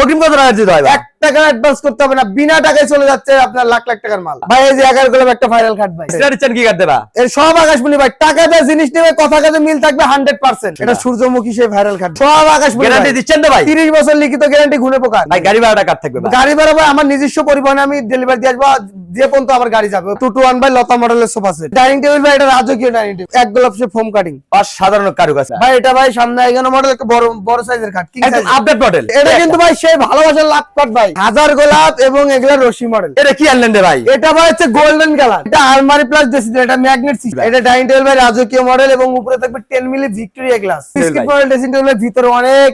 অগ্রিম কত টাকা দিতে হয় টাকা অ্যাডভান্স করতে হবে না বিনা টাকায় চলে যাচ্ছে আপনার লাখ লাখ টাকার মাল। ভাই এই যে এগারো গোলাপ একটা ভাইরাল খাট ভাই। দিচ্ছেন কি কাট দেবা এর সব আকাশমণি ভাই টাকা জিনিস নেবে কথা কাজে মিল থাকবে হান্ড্রেড পার্সেন্ট এটা সূর্যমুখী সেই ভাইরাল খাট সব আকাশমণি গ্যারান্টি দিচ্ছেন তো ভাই? তিরিশ বছর লিখিত গ্যারান্টি ঘুরে পোকা ভাই গাড়ি ভাড়াটা কাট থাকবে গাড়ি ভাড়া ভাই আমার নিজস্ব পরিবহনে আমি ডেলিভারি দিয়ে আসব। যে পর্যন্ত আমার গাড়ি যাবে টু টু ওয়ান বাই লতা মডেলের সোফা সেট ডাইনিং টেবিল ভাই এটা রাজকীয় ডাইনিং টেবিল এক গোলাপ সে ফোম কাটিং অসাধারণ কারুকাজ। ভাই এটা ভাই সামনে এগারো মডেল একটা বড় বড় সাইজের খাট একদম আপডেট মডেল এটা কিন্তু ভাই সেই ভালোবাসার লাভ কাট ভাই। হাজার গোলাপ এবং এগুলা রশি মডেল এটা কি আনলেন রে ভাই? এটা ভাই হচ্ছে গোল্ডেন কালার এটা আলমারি প্লাস এটা ম্যাগনেট সিস্টেম এটা ডাইনিং টেবিল ভাই রাজকীয় মডেল এবং উপরে থাকবে 10 milli Victoria glass biscuit model dressing টেবিলের ভিতরে অনেক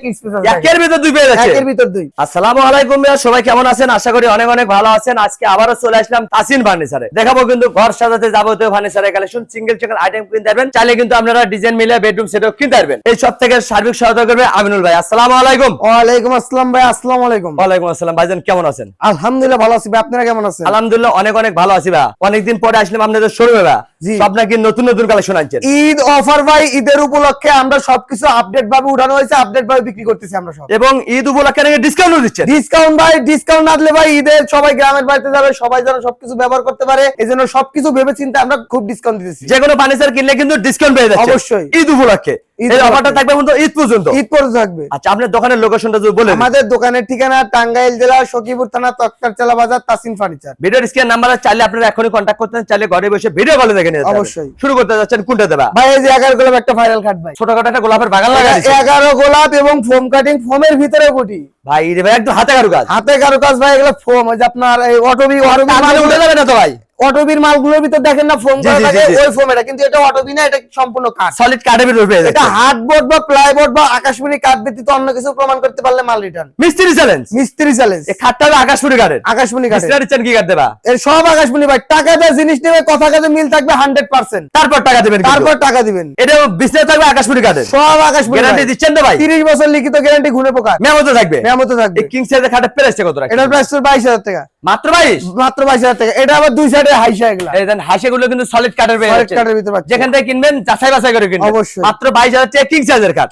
একের ভিতর দুই পেয়ে যাচ্ছে। একের ভিতর দুই। আসসালামু আলাইকুম ভাইয়া সবাই কেমন আছেন? আশা করি অনেক অনেক ভালো আছেন। আজকে আবারও চলে আসলাম তাসিন ফার্নিচারে। দেখাবো কিন্তু ঘর সাজাতে যাবতীয় ফার্নিচারের কালেকশন সিঙ্গেল সিঙ্গেল আইটেম কিনতে পারবেন। চাইলে কিন্তু আপনারা ডিজাইন মিলে বেডরুম সেটও কিনতে পারবেন। এই সব থেকে সার্বিক সহায়তা করবে আমিনুল ভাই। আসসালামু আলাইকুম। ওয়ালাইকুম আসসালাম ভাই আসসালামু আলাইকুম। ওয়ালাইকুম আসসালাম ভাইজান কেমন আছেন? আলহামদুলিল্লাহ ভালো আছি ভাই। আপনারা কেমন আছেন? আলহামদুলিল্লাহ অনেক অনেক ভালো আছি ভাই। অনেকদিন পরে আসলাম আপনাদের শোরুমে ভাই। সব নাকি নতুন নতুন কালেকশন আনছেন। ঈদ অফার ভাই ঈদের উপলক্ষে আমরা সবকিছু আপডেট ভাবে উঠানো হয়েছে আপডেট ভাবে বিক্রি করতেছি আমরা সব। এবং ঈদ উপলক্ষে নাকি ডিসকাউন্টও দিচ্ছেন? ডিসকাউন্ট ভাই ডিসকাউন্ট না দিলে ভাই ঈদের সবাই গ্রামের বাড়িতে যাবে সবাই যেন সবকিছু ব্যবহার করতে পারে। এই জন্য সবকিছু ভেবে চিন্তে আমরা খুব ডিসকাউন্ট দিতেছি। যে কোনো ফার্নিচার কিনলে কিন্তু ডিসকাউন্ট পেয়ে যাচ্ছে অবশ্যই। ঈদ উপলক্ষে। এই অফারটা থাকবে কিন্তু ঈদ পর্যন্ত। ঈদ পর্যন্ত থাকবে। আচ্ছা আপনার দোকানের লোকেশনটা যদি বলে আমাদের দোকানের ঠিকানা টাঙ্গাইল জেলা সখীপুর থানা তক্তারচালা বাজার Tasin furniture. Video screen number চাইলে আপনারা এখনই কন্ট্যাক্ট করতে চাইলে ঘরে বসে ভিডিও কলে দেখে নিতে অবশ্যই। শুরু করতে যাচ্ছেন কোনটা দেবা? ভাই এই যে এগারো গোলাপ একটা ভাইরাল খাট ভাই। ছোটখাটো একটা গোলাপের বাগান লাগা। এগারো গোলাপ এবং ফোম কাটিং ফোমের ভিতরে গুটি। ভাই রে ভাই একদম হাতে কারু কাজ হাতে কারও কাজ ভাই এগুলো ফোম ওই যে আপনার এই অটোবি তার উঠে যাবে না তো ভাই? অটোবির মালগুলোর ভিতর দেখেন না ফোম করা থাকে। ওই ফোম এটা। কিন্তু এটা অটোবি না এটা সম্পূর্ণ কাঠ। সলিড কাঠের ভিতর পেয়ে এটা হার্ডবোর্ড বা প্লাইবোর্ড বা আকাশমণি কাঠ ব্যতীত অন্য কিছু প্রমাণ করতে পারলে মাল রিটার্ন মিস্ত্রি চ্যালেঞ্জ মিস্ত্রি চ্যালেঞ্জ এই খাটটা হবে আকাশপুরি কাঠের। আকাশমণি কাঠের। মিস্ত্রি দিচ্ছেন কি কাঠ দেবা? এর সব আকাশমণি ভাই টাকা দেয় জিনিস নেবে কথা কাজে মিল থাকবে হান্ড্রেড পার্সেন্ট তারপর টাকা দিবেন তারপর টাকা দিবেন। এটা বিছনে থাকবে আকাশপুরি কাঠের। সব আকাশমণি গ্যারান্টি দিচ্ছেন তো ভাই? তিরিশ বছর লিখিত গ্যারান্টি ঘুরে পোকা। মেমোতে থাকবে। মেমতো থাকবে। এই কিং সাইজের খাটের প্রাইসটা কত রাখছেন? এটার প্রাইস বাইশ হাজার টাকা। মাত্র 22 মাত্র বাইশ হাজার টাকা। এটা আবার দুই সাইডে হাইসা এগুলা। এই দেন হাসিগুলো কিন্তু সলিড কাঠের পেয়ে Solid কাঠের ভিতরে পাচ্ছেন। যেখান থেকে কিনবেন যাচাই বাছাই করে কিনবেন। মাত্র 22000 টাকা কিং সাইজের কাঠ।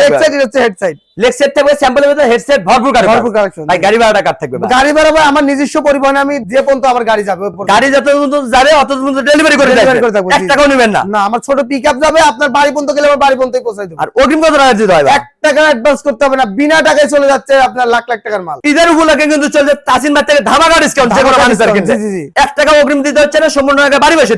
লেগ সাইড এটা হেড সাইড লেগ সেট থাকবে স্যাম্পলের ভিতরে হেডসেট ভরপুর কাঠ ভরপুর। ভাই গাড়ি ভাড়াটা কাট থাকবে গাড়ি ভাড়া ভাই আমার নিজস্ব পরিবহনে আমি যে পর্যন্ত আমার গাড়ি যাবে গাড়ি যত পর্যন্ত যাবে অত পর্যন্ত ডেলিভারি করে এক টাকাও নেবেন না। না আমার ছোট যাবে আপনার বাড়ি পর্যন্ত গেলে আমার বাড়ি পর্যন্তই দেবো। আর অগ্রিম কত টাকা দিতে ভাই? এক টাকা অ্যাডভান্স করতে হবে না বিনা টাকায় চলে যাচ্ছে আপনার লাখ লাখ টাকার মাল। ঈদের উপলক্ষে কিন্তু চলছে তাসিন ভাই থেকে ধামাকা ডিসকাউন্ট যে কোনো কিনতে। এক টাকা অগ্রিম দিতে হচ্ছে না সম্পূর্ণ টাকা বাড়ি বসে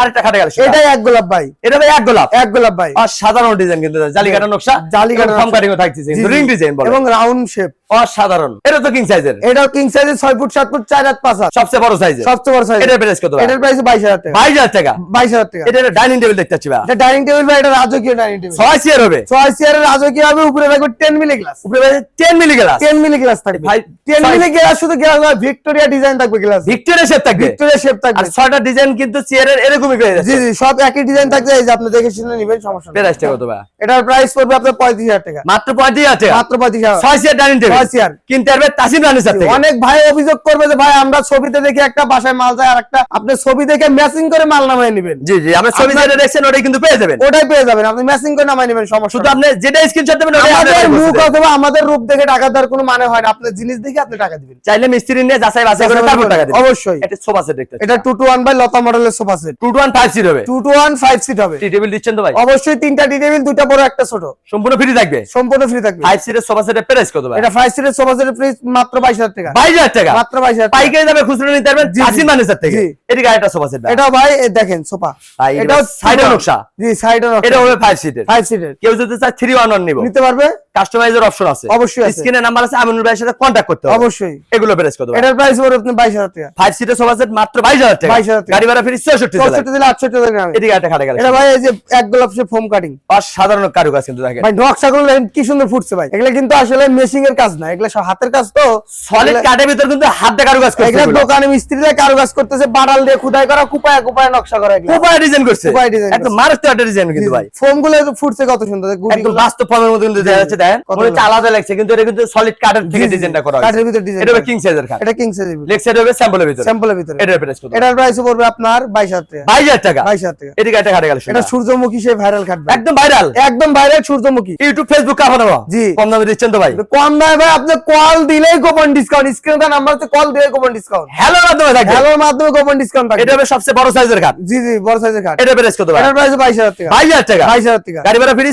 আরেকটা খাটে গেল এক গোলাপ ভাই। এটা ভাই এক গোলাপ। এক গোলাপ ভাই। অসাধারণ ডিজাইন কিন্তু জালিকাটা নকশা। জালিকাটা। কাটিং থাকছে জি, জি। রিং ডিজাইন বলে। এবং রাউন্ড শেপ অসাধারণ। এটা তো কিং সাইজের এটাও কিং সাইজের ছয় ফুট সাত ফুট চার হাত পাঁচ হাত। সবচেয়ে বড় সাইজের সবচেয়ে বড় সাইজ এটার প্রাইস কত এটার প্রাইস বাইশ হাজার টাকা। বাইশ হাজার টাকা? বাইশ হাজার টাকা। এটা ডাইনিং টেবিল দেখতে ভাই। এটা ডাইনিং টেবিল ভাই এটা রাজকীয় ডাইনিং টেবিল ছয় চেয়ার হবে। ছয় চেয়ারের রাজকীয় হবে উপরে থাকবে টেন মিলি গ্লাস উপরে ten milli glass ten milli glass থাকবে। ভাই, টেন ছয়- মিলি গ্লাস শুধু গ্লাস নয় ভিক্টোরিয়া ডিজাইন থাকবে গ্লাস ভিক্টোরিয়া শেপ থাকবে। ভিক্টোরিয়া শেপ আর থাকবে ছয়টা ডিজাইন কিন্তু চেয়ারের এরকমই জি জি সব একই ডিজাইন থাকবে। এই যে আপনি দেখে শুনে নেবেন সমস্যা নেই। প্রাইসটা কত ভাই? এটার প্রাইস পড়বে আপনার পঁয়ত্রিশ হাজার টাকা। মাত্র পঁয়ত্রিশ হাজার মাত্র পঁয়ত্রিশ ছয় চেয়ার ডাইনিং টেবিল ছয় চেয়ার। কিনতে পারবে তাসিন ফার্নিচার থেকে। অনেক ভাই অভিযোগ করবে যে ভাই আমরা ছবিতে দেখে একটা বাসায় মাল যায় আর একটা আপনি ছবি দেখে ম্যাচিং করে মাল নামায় নেবেন। জি জি আমরা ছবি যেটা দেখছেন ওটাই কিন্তু পেয়ে যাবেন। ওটাই পেয়ে যাবেন। আপনি ম্যাচিং করে নামায় নেবেন সমস্যা শুধু আপনি যেটা স্ক্রিনশট দেবেন আমাদের মুখ অথবা আমাদের রূপ দেখে টাকা দেওয়ার কোনো মানে হয় না। আপনার জিনিস দেখে আপনি টাকা দিবেন। চাইলে মিস্ত্রি নিয়ে যাচাই বাছাই করে তারপর টাকা দিবেন। অবশ্যই। এটা সোফা সেট দেখতে এটা টু টু ওয়ান বাই লতা মডেলের sofa set two two one five seat হবে। Two two one five seat হবে। টি টেবিল দিচ্ছেন তো ভাই? অবশ্যই তিনটা টি টেবিল দুইটা বড় একটা ছোট। সম্পূর্ণ ফ্রি থাকবে। সম্পূর্ণ ফ্রি থাকবে। ফাইভ সিটের সোফা সেটের প্রাইস কত ভাই? এটা ফাইভ সিটের সোফা সেটের প্রাইস মাত্র বাইশ হাজার টাকা। বাইশ হাজার টাকা? মাত্র বাইশ হাজার টাকা। পাইকারি দামে খুচরো নিতে পারবেন জি, জি। থেকে। জি। এদিকে সোফা সেট এটা ভাই? দেখেন সোফা ভাই, এটা ছোট। নকশা। জি সাইডের এটা হবে ফাইভ সিটের ফাইভ সিটের কেউ যদি চায় থ্রি ওয়ান নিব। নিতে পারবে? কাস্টমাইজের অপশন আছে। অবশ্যই। স্ক্রিনে নাম্বার আছে আমিনুল ভাইয়ের সাথে করতে হবে। অবশ্যই। এগুলো কত এটার প্রাইস পড়বে আপনি বাইশ হাজার টাকা। ফাইভ সিটের সোফা সেট মাত্র বাইশ হাজার টাকা। 22,000 টাকা। গাড়ি ভাড়া ফ্রি চৌষট্টি দিলে আটষট্টি হাজার গ্রামে এদিকে একটা খাটে গেল। এটা ভাই এই যে এক গোলাপ সে ফোম কাটিং অসাধারণ কারুকাজ কিন্তু দেখেন। ভাই নকশা গুলো কি সুন্দর ফুটছে ভাই। এগুলা কিন্তু আসলে মেশিং এর কাজ না এগুলা সব হাতের কাজ তো। সলিড ভিতর কিন্তু হাত দিয়ে কারুকাজ করছে এগুলা। দোকানে মিস্ত্রিরা কারও কাজ করতেছে বাড়াল দিয়ে খুদাই করা কুপায় কুপায় নকশা করা এগুলা। উপায় ডিজাইন করছে। উপায় design একদম করছে। মারাত্মক একটা ডিজাইন কিন্তু ভাই। ফোমগুলো ফুটছে কত সুন্দর একদম বাস্তব ফর্মের মধ্যে কিন্তু দেখা যাচ্ছে দেন মনে হচ্ছে আলাদা লাগছে কিন্তু এটা কিন্তু সলিড কাঠের থেকে জি, জি, ডিজাইনটা করা কাঠের হয়েছে। ডিজাইন এটা কিং সাইজের কাঠ এটা কিং সাইজ লেগ সাইড হবে স্যাম্পলের ভিতরে। স্যাম্পলের ভিতরে। এটার প্রাইস কত এটার প্রাইস পড়বে আপনার বাইশ হাজার টাকা। বাইশ হাজার টাকা। বাইশ হাজার টাকা। এদিকে একটা খাটে গেল এটা সূর্যমুখী সেই ভাইরাল কাটবে একদম ভাইরাল একদম ভাইরাল সূর্যমুখী। ইউটিউব ফেসবুক কাপানো জি। কম দামে দিচ্ছেন তো ভাই। কম দামে ভাই আপনি কল দিলেই গোপন ডিসকাউন্ট স্ক্রিনে নাম্বার আছে কল দিলেই গোপন ডিসকাউন্ট হ্যালো মাধ্যমে থাকবে। হ্যালোর মাধ্যমে গোপন ডিসকাউন্ট এটা হবে সবচেয়ে বড় সাইজের কাঠ জি জি বড় সাইজের কাট এটা প্রাইস কত ভাই? এটার প্রাইস বাইশ হাজার টাকা। গাড়ি ভাড়া ফ্রি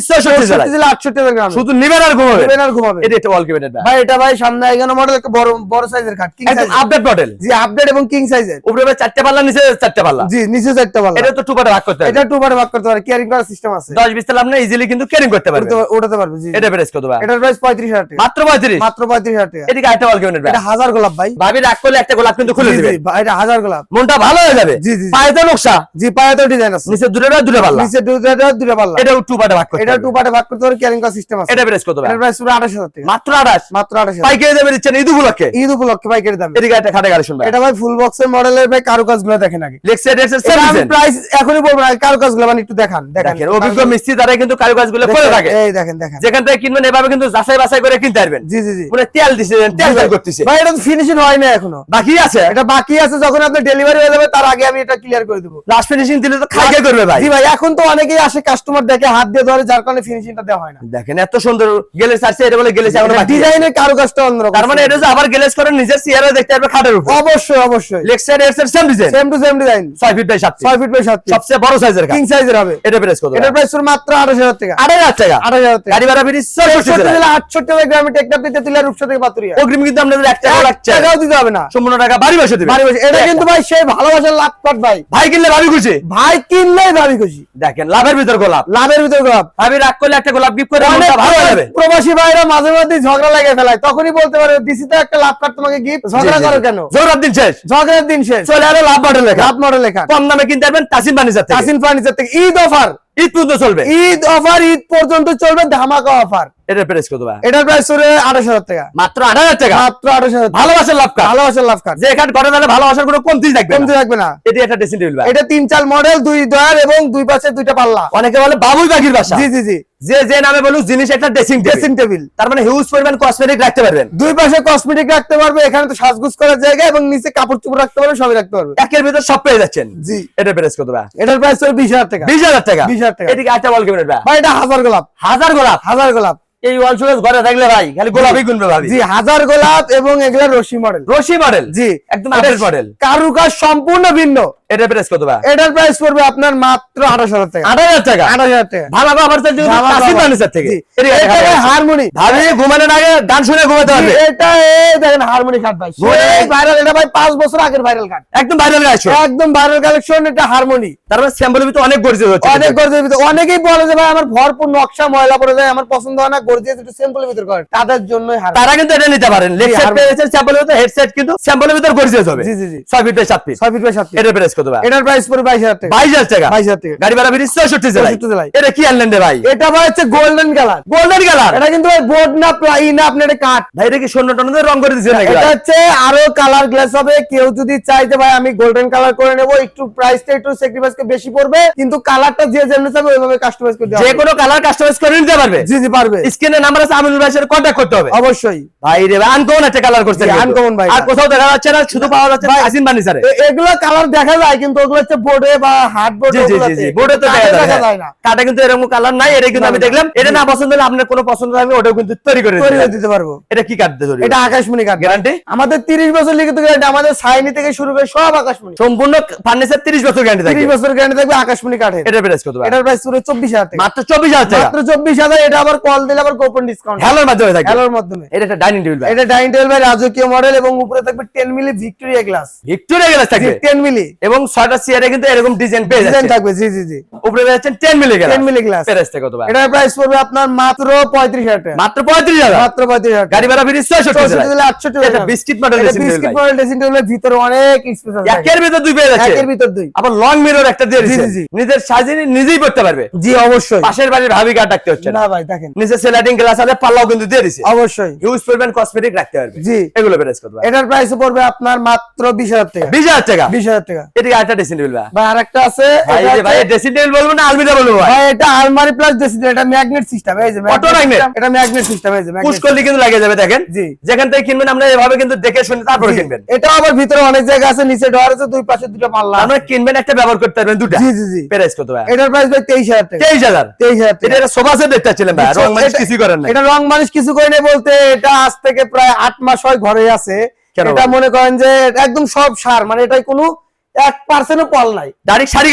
শুধু নিবেন আর আর এটা একটা ওয়াল কেবিনেট ভাই এটা ভাই সামনে এগারো মডেল একটা বড় বড় সাইজের cut king size update model জি আপডেট এবং কিং সাইজের উপরে হবে চারটে পাল্লা নিচে চারটে পাল্লা। জি নিচে চারটা পাল্লা। এটা তো টু পার্টে ভাগ করতে এটা টু পারে ভাগ করতে পারে ক্যারিং করার সিস্টেম আছে। দশ বিশ তাহলে আপনি ইজিলি কিন্তু ক্যারিং করতে পারবেন উঠাতে- উঠাতে পারবে জি এটা প্রাইস কত ভাই? এটার প্রাইস পঁয়ত্রিশ হাজার টাকা। মাত্র পঁয়ত্রিশ? মাত্র পঁয়ত্রিশ হাজার টাকা। এদিকে একটা ওয়াল কেবিনেট এটা হাজার গোলাপ ভাই। ভাবি রাগ করলে একটা গোলাপ কিন্তু খুলে দিবে জি, ভাই, এটা হাজার গোলাপ। মনটা ভালো হয়ে যাবে। জি, জি, জি। পায়ে তো নকশা। জি পায়ে তো ডিজাইন আছে। নিচে দুটো দুটো পাল্লা। নিচে দুটা দুটা পাল্লা। এটা টু পার্টে ভাগ করতে এটা। টু পার্টে ভাগ করতে পারে ক্যারিং করার সিস্টেম আছে। এটা প্রাইস কত ভাই প্রাইস পুরো আঠাশ হাজার টাকা। মাত্র আঠাশ? মাত্র আঠাশ হাজার। পাইকারি দেবে দিচ্ছেন ঈদ উপলক্ষে? ঈদ উপলক্ষে ভাই কেটে এদিকে একটা খাটে গাড়ি শুনবে এটা ভাই ফুল বক্সের মডেলের ভাই কারুকাজ দেখেন আগে। লেক্সাইড এর এটা আমি প্রাইস এখনই বলব না কারুকাজ মানে একটু দেখান দেখেন। দেখেন অভিজ্ঞ মিস্ত্রি তারা কিন্তু কারুকাজগুলো করে থাকে। এই দেখেন দেখেন। যেখান থেকে কিনবেন এভাবে কিন্তু যাচাই বাছাই করে কিনতে পারবেন। জি জি জি। মানে তেল দিছে তেল তেল করতেছে। ভাই এটা ফিনিশিং হয় না এখনও। বাকি আছে? এটা বাকি আছে যখন আপনার ডেলিভারি হয়ে যাবে তার আগে আমি এটা ক্লিয়ার করে দেবো। লাস্ট ফিনিশিং দিলে তো খাই খাই করবে ভাই। জি ভাই এখন তো অনেকেই আসে কাস্টমার দেখে হাত দিয়ে ধরে যার কারণে ফিনিশিংটা দেওয়া হয় না। দেখেন এত সুন্দর গেলে চাচ্ছে এটা বলে গেলেছে এখনও ডিজাইনের কারুকাজটা অন্যরকম। তার মানে এটা যে আবার গেলেজ করে নিজের চেয়ারে দেখতে পারবে খাটের উপর। অবশ্যই অবশ্যই। লেক্সাইড এর same design same to same design 6 feet by 7 feet ছয় ফিট বাই সাত সবচেয়ে বড় সাইজের কিং সাইজের হবে। এটা প্রাইস কত? এটার প্রাইস মাত্র আঠাশ হাজার টাকা। 8000 টাকা। আঠাশ হাজার টাকা। গাড়ি ভাড়া ফিরি 66 টাকা দিলে আটষট্টি টাকা গ্রামে টেকনাপ দিতে দিলে রূপসা থেকে পাতুরিয়া। অগ্রিম কিন্তু আপনাদের 1 টাকা লাগছে। টাকাও দিতে হবে না। সম্পূর্ণ টাকা বাড়ি বসে দিবেন বাড়ি বসে। এটা কিন্তু ভাই সেই ভালোবাসার লাভ পাট ভাই। ভাই কিনলে ভাবি খুশি? ভাই কিনলেই ভাবি খুশি। দেখেন লাভের ভিতর গোলাপ। লাভের ভিতর গোলাপ। ভাবি রাগ করলে একটা গোলাপ গিফট করে ভালো যাবে। প্রবাসী ভাইরা মাঝে মাঝে ঝগড়া লাগিয়ে ফেলায়। তখনই বলতে পারে দিছি তো একটা লাভ কার্ড তোমাকে গিফট ঝগড়া করো কেন? ঝগড়ার দিন শেষ। ঝগড়ার দিন শেষ। চলে আরও লাভ মডেল লেখা। লাভ মডেল লেখা। কম দামে কিনতে পারবেন তাসিন ফার্নিচার থেকে। তাসিম ফার্নিচার থেকে ঈদ অফার ঈদ পর্যন্ত চলবে। ঈদ অফার ঈদ পর্যন্ত চলবে ধামাকা অফার। প্রাইস কত ভাই? এটার প্রাইস চলে আঠাশ হাজার টাকা। মাত্র 8000 টাকা? মাত্র আঠাশ হাজার ভালোবাসার লাভ কার্ড ভালোবাসার লাভ কার্ড যে এখানে তাহলে ভালোবাসার কোনো কমতি থাকবে কমতে থাকবে না। এটি একটা ড্রেসিং টেবিল ভাই। এটা তিন চাল মডেল দুই দয়ার এবং দুই পাশে দুইটা পাল্লা। অনেকে বলে বাবুই পাখির বাসা। জি জি জি। যে যে নামে বলুক জিনিস একটা ড্রেসিং ড্রেসিং টেবিল তার মানে হিউজ পরিমাণ কসমেটিক রাখতে পারবেন। দুই পাশে কসমেটিক রাখতে পারবে এখানে তো সাজগুজ করার জায়গা এবং নিচে কাপড় চোপড় রাখতে পারবে সবই রাখতে পারবে। একের ভিতর সব পেয়ে যাচ্ছেন। জি। এটার প্রাইস কত ভাই? এটার প্রাইস চলে বিশ হাজার টাকা। বিশ হাজার টাকা। 20,000 টাকা। এদিকে একটা বল ভাই এটা হাজার গোলাপ। হাজার গোলাপ? হাজার গোলাপ। এই ঘরে থাকলে ভাই খালি গোলাপই গুনবে ভাবি। জি হাজার গোলাপ এবং এগুলা রশি মডেল রশি মডেল জি। একদম আপডেট মডেল কারুকাজ সম্পূর্ণ ভিন্ন। এটার প্রাইস কত ভাই? এটার প্রাইস পড়বে আপনার মাত্র টাকা। টাকা? টাকা। ভালো আবার কাশিম offer। ফার্নিচার থেকে। এটা হারমোনি। ভাবি ঘুমানোর আগে গান শুনে ঘুমাতে পারবে। এটা এই দেখেন হারমোনি কাট ভাই। ওরে। ভাইরাল এটা ভাই পাঁচ বছর আগের ভাইরাল কাট একদম ভাইরাল গাইছো একদম ভাইরাল কালেকশন এটা হারমোনি। তারপর স্যাম্পলের ভিতরে অনেক গর্জিয়াস হচ্ছে অনেক গর্জের ভিতরে অনেকেই বলে যে ভাই আমার ভরপুর নকশা ময়লা পড়ে যায় আমার পছন্দ হয় না গর্জিয়াস একটু ভিতরে করে। তাদের জন্যই হার তারা কিন্তু এটা নিতে পারেন। সাইড পেয়েছে স্যাম্পলের ভিতরে হেডসেট কিন্তু স্যাম্পলের ভিতরে গর্জিয়াস হবে জি জি জি। 6 ফিট বাই 7 ফিট ছয় ফিট বাই সাত ফিট এটার প্রাইস কত ভাই? এটার প্রাইস পড়বে বাইশ হাজার টাকা। 22000 টাকা? বাইশ হাজার টাকা। গাড়ি ভাড়া ফিরি 64 জেলায়। এটা কি আনলেন রে ভাই? এটা ভাই হচ্ছে গোল্ডেন কালার গোল্ডেন কালার এটা কিন্তু বোর্ড না প্লাই না আপনার এটা কাঠ। ভাই এটা কি স্বর্ণ টর্ণ রং করে দিয়েছেন নাকি এটা হচ্ছে আরও কালার গ্লাস হবে। কেউ যদি ভাই আমি গোল্ডেন কালার করে নেব। একটু প্রাইসটা একটু স্যাক্রিফাইস বেশি পড়বে। কিন্তু কালারটা যে যেমন ওইভাবে কাস্টমাইজ করে দেওয়া যে কোনো কালার কাস্টমাইজ করে নিতে পারবে? জি জি পারবে। স্ক্রিনে নাম্বার আছে আমিনুল সাথে কন্টাক্ট করতে হবে। অবশ্যই। ভাই রে আনকমন একটা কালার করছে জি, uncommon ভাই। আর কোথাও দেখা যাচ্ছে না শুধু পাওয়া যাচ্ছে আসিন বানিসারে এ- এগুলো কালার দেখা যায় কিন্তু ওগুলো হচ্ছে বোর্ডে বা হার্ড বোর্ডে জি জি জি বোর্ডে তো দেখা দেখা যায় যায় না। কাটা কিন্তু এরকম কালার নাই এটা কিন্তু আমি দেখলাম। এটা না পছন্দ হলে আপনার কোনো পছন্দ ওটাও কিন্তু তৈরি করে তৈরি দিতে করে দিতে পারব। এটা কি কাটতে তৈরি এটা আকাশমণি কাঠ গ্যারান্টি আমাদের তিরিশ বছর লিখিত গ্যারান্টি আমাদের সাইনি থেকে শুরু করে সব আকাশমণি। সম্পূর্ণ ফার্নিচার 30 বছর গ্যারান্টি তিরিশ থাকবে বছর গ্যারান্টি থাকবে আকাশমণি কাঠের এটা প্রাইস কত এটার প্রাইস পুরো চব্বিশ হাজার টাকা। মাত্র 24000 টাকা? মাত্র চব্বিশ হাজার এটা আবার কল দিলে আবার গোপন ডিসকাউন্ট হ্যালোর মাধ্যমে থাকবে। হ্যালোর মাধ্যমে। এটা একটা ডাইনিং টেবিল ভাই। এটা ডাইনিং টেবিল ভাই রাজকীয় মডেল এবং উপরে থাকবে ten milli Victoria glass Victoria glass থাকবে? টেন মিলি এবং ছয়টা চেয়ারে কিন্তু এরকম ডিজাইন পেয়ে ডিজাইন থাকবে জি জি জি। উপরে যাচ্ছেন 10 মিলি গ্লাস 10 মিলি গ্লাস প্রাইসটা কত ভাই? এটার প্রাইস পড়বে আপনার মাত্র পঁয়ত্রিশ হাজার টাকা। মাত্র 35000 মাত্র পঁয়ত্রিশ হাজার গাড়ি ভাড়া ফিরি 66 চৌষট্টি টাকা দিলে আটষট্টি এটা biscuit model dressing biscuit model dressing টেবিলের ভিতরে অনেক স্পেস আছে। একের ভিতর দুই পেয়ে যাচ্ছে। একের ভিতর দুই। আবার লং মিরর একটা দিয়ে জি, দিয়েছে। জি। নিজের সাজিয়ে নিজেই পড়তে পারবে। জি অবশ্যই। পাশের বাড়ির ভাবি কার ডাকতে হচ্ছে না? ভাই দেখেন। নিচে সেলাইটিং গ্লাস আছে পাল্লাও কিন্তু দিয়ে দিছে অবশ্যই। ইউজ পরিমাণ কসমেটিক রাখতে পারবে। জি। এগুলো প্রাইস কত ভাই? এটার প্রাইস পড়বে আপনার মাত্র বিশ হাজার টাকা। 20000 টাকা? বিশ হাজার টাকা। এটি থেকে আরেকটা ড্রেসিং টেবিল ভাই ভাই আরেকটা আছে ভাই ভাই ড্রেসিং টেবিল বলব না আলমিরা বলব ভাই? ভাই এটা আলমারি প্লাস ড্রেসিং এটা ম্যাগনেট সিস্টেম এই যে Auto magnet? magnet? এটা ম্যাগনেট সিস্টেম এই যে পুশ করলে কিন্তু লাগে যাবে দেখেন। জি। যেখান থেকে কিনবেন আমরা এভাবে কিন্তু দেখে শুনে তারপরে কিনবেন। এটা আবার ভিতরে অনেক জায়গা আছে নিচে ডোর আছে দুই পাশে দুটো পাল্লা। আমরা কিনবেন একটা ব্যবহার করতে পারবেন দুটা। জি জি জি। প্রাইস কত ভাই? এটার প্রাইস ভাই তেইশ হাজার টাকা। তেইশ হাজার? এটা টাকা। একটা সোফা সেট দেখতে ছিলেন ভাই। রং মানে এটা- করেন না এটা রং মানুষ কিছু করে বলতে এটা আজ থেকে প্রায় আট মাস হয় ঘরে আছে। এটা মনে করেন যে একদম সব সার মানে এটাই কোনো এক পার্সেন্টও পল নাই। ডাইরেক্ট শাড়ি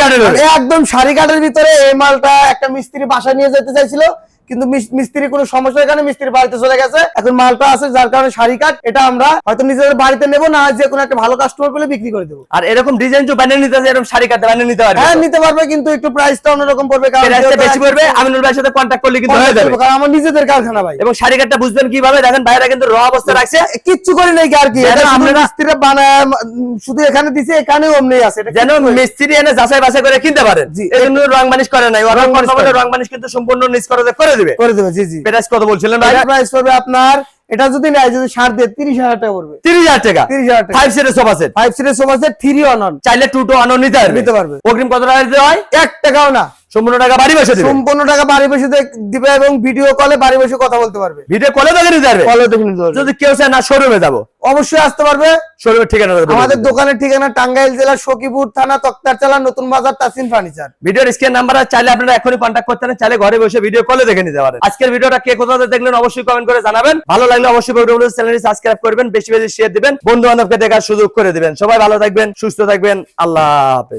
একদম শাড়ি কাঠের ভিতরে এই মালটা একটা মিস্ত্রি বাসা নিয়ে যেতে চাইছিল। কিন্তু মিস- মিস্ত্রি কোনো সমস্যার কারণে মিস্ত্রি বাড়িতে চলে গেছে। এখন মালটা আছে যার কারণে শাড়ি কাঠ এটা আমরা হয়তো নিজেদের বাড়িতে নেব না যে কোনো একটা ভালো কাস্টমার পেলে বিক্রি করে দেবো। আর এরকম ডিজাইন তো বানিয়ে নিতে এরকম শাড়ি কাটতে বানিয়ে নিতে পারবে হ্যাঁ নিতে পারবে কিন্তু একটু প্রাইসটা অন্যরকম পড়বে কারণ বেশি পড়বে আমিনুল ভাইয়ের সাথে কন্ট্যাক্ট করলে কিন্তু হয়ে যাবে। কারণ আমার নিজেদের কারখানা ভাই। এবং শাড়ি কাটটা বুঝবেন কীভাবে দেখেন ভাইরা কিন্তু র অবস্থা রাখছে। কিচ্ছু করি নাই আর কি? এটা আমরা মিস্ত্রিরা বানায় শুধু এখানে দিছে এখানেও অমনি আছে। যেন। মিস্ত্রি এনে যাচাই বাছাই করে কিনতে পারেন। জি। এই জন্য রং মানিশ করে নাই। রং মানিশ রং মানিশ কিন্তু সম্পূর্ণ নিজ করে করে দিবে? করে দেবে জি জি। প্রাইস কত বলছিলেন ভাই? প্রাইস পড়বে আপনার এটা যদি নেয় যদি সার দিয়ে তিরিশ হাজার টাকা পড়বে। তিরিশ হাজার টাকা? তিরিশ হাজার টাকা। ফাইভ সিটের সোফা সেট ফাইভ সিটের sofa set three one one চাইলে টু টু আনো নিতে পারবে। নিতে পারবে। অগ্রিম কত টাকা দিতে হয়? এক টাকাও না। সম্পূর্ণ টাকা বাড়ি বসে দিবে? সম্পূর্ণ টাকা বাড়ি বসে দিবে এবং ভিডিও কলে বাড়ি বসে কথা বলতে পারবে। ভিডিও কলে দেখে নিতে পারবে কলে দেখে নিতে পারবে যদি কেউ চায় না শোরুমে যাব। অবশ্যই আসতে পারবে। শোরুমের ঠিকানা আমাদের দোকানের ঠিকানা টাঙ্গাইল সখীপুর থানা তক্তারচালা নতুন বাজার তাসিন ফার্নিচার। ভিডিওর স্ক্রিন নাম্বার চাইলে আপনারা এখনই কন্ট্যাক্ট করতে চাইলে ঘরে বসে ভিডিও কলে দেখে নিতে পারেন। আজকের ভিডিওটা কে কোথাতে দেখলেন অবশ্যই কমেন্ট করে জানাবেন। ভালো লাগলে অবশ্যই চ্যানেলটি সাবস্ক্রাইব করবেন বেশি বেশি শেয়ার দিবেন। বন্ধু বান্ধবকে দেখার সুযোগ করে দিবেন। সবাই ভালো থাকবেন সুস্থ থাকবেন। আল্লাহ হাফেজ।